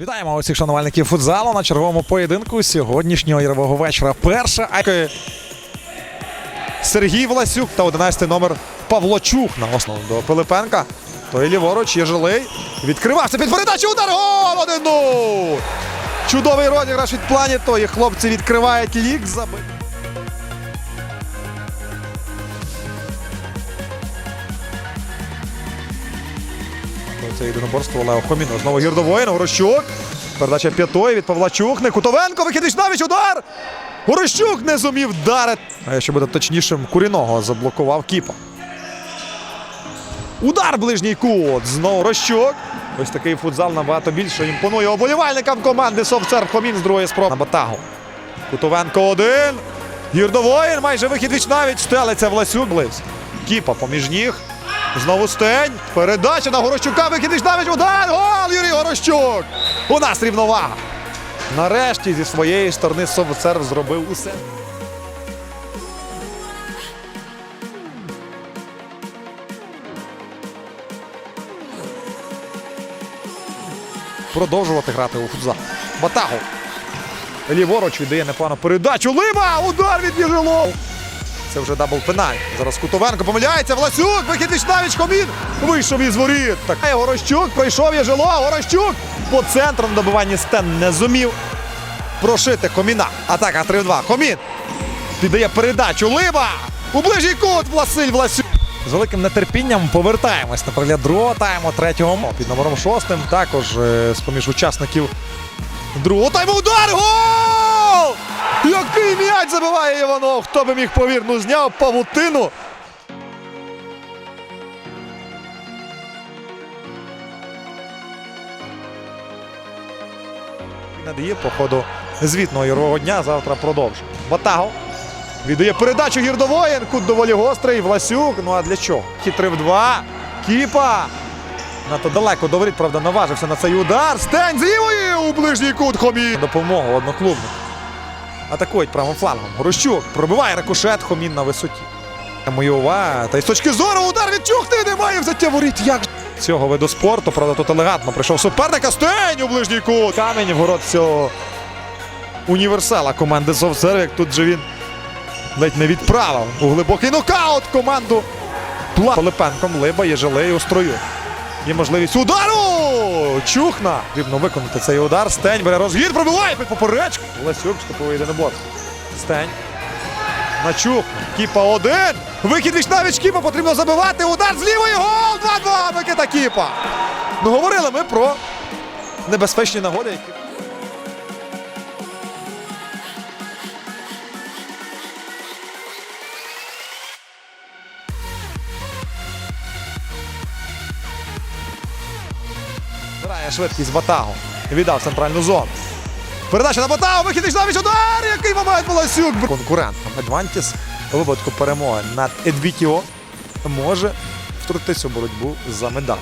Вітаємо усіх шанувальників футзалу на черговому поєдинку сьогоднішнього ярового вечора. Перша айка Сергій Власюк та 11 номер Павло Чух на основу до Пилипенка. Той ліворуч є жилий. Відкривався під передачу. Удар гол 1-0! Чудовий розіграш від плані. Тої хлопці відкривають лік. Забив. Це єдиноборство Лео Хоміно. Знову Гірдовоїн, Горощук. Передача п'ятої від Павла Чухни. Кутовенко, вихід навіть удар! Горощук не зумів вдарити. А якщо буде точнішим, Куріного заблокував Кіпа. Удар ближній кут. Знову Рощук. Ось такий футзал набагато більше імпонує оболівальникам команди Совцер Хомін з другої спроби. На Батагу. Кутовенко один. Гірдовоїн майже вихід віч навіть. Стелиться Власюк близько. Кіпа поміж ніг. Знову стень. Передача на Горощука. Віч навіть удар. Гол Юрій Горощук. У нас рівновага. Нарешті зі своєї сторони Совцер зробив усе. продовжувати грати у футзал. Батагу. Ліворуч віддає непогано передачу. Либа! Удар від Єжилов! Це вже дабл пеналь. Зараз Кутовенко помиляється. Власюк, вихід Вічнавіч Комін. Вийшов із воріт. Так. Горощук пройшов Єжило. Горощук по центру на добиванні стен не зумів прошити Коміна. Атака 3-2. Комін піддає передачу. Либа! У ближній кут Василь Власюк. З великим нетерпінням повертаємось на перегляд другого тайму, третього під номером шостим. Також е, з-поміж учасників другого тайму удар! Гол! Який м'яч забиває Іванов! Хто би міг повір? Ну зняв павутину. Надає по ходу звітного дня. Завтра продовжимо. Батаго. Віддає передачу Гірдовоєн. Кут доволі гострий. Власюк. Ну а для чого? Хитрий в два. Кіпа. Надто далеко до воріт, правда, наважився на цей удар. Стень з лівої у ближній кут Хомін. Допомогу одноклубнику. Атакують правим флангом. Горощук пробиває рикошет Хомін на висоті. Моєва. Та й з точки зору удар від Чухти немає взяття воріт. Як цього виду спорту, правда, тут елегантно прийшов суперника. Стень у ближній кут. Камінь в город цього універсала команди Совсервік. Тут же він ледь не відправив у глибокий нокаут команду Пла. Пилипенком Либа є жилий у строю. Є можливість удару! Чухна! Потрібно виконати цей удар. Стень бере розгін, пробиває під поперечку. Лесюк штуповий єдинобор. Стень. На Чухна. Кіпа один. Вихід віч навіч Кіпа потрібно забивати. Удар з лівої гол! 2-2! Микита Кіпа. Ну говорили ми про небезпечні нагоди, які. Збирає швидкість Батагу. Віддав центральну зону. Передача на Батагу, вихід навіть удар! Який момент Волосюк! Конкурент Адвантіс у випадку перемоги над Едвітіо може втрутитися у боротьбу за медаль.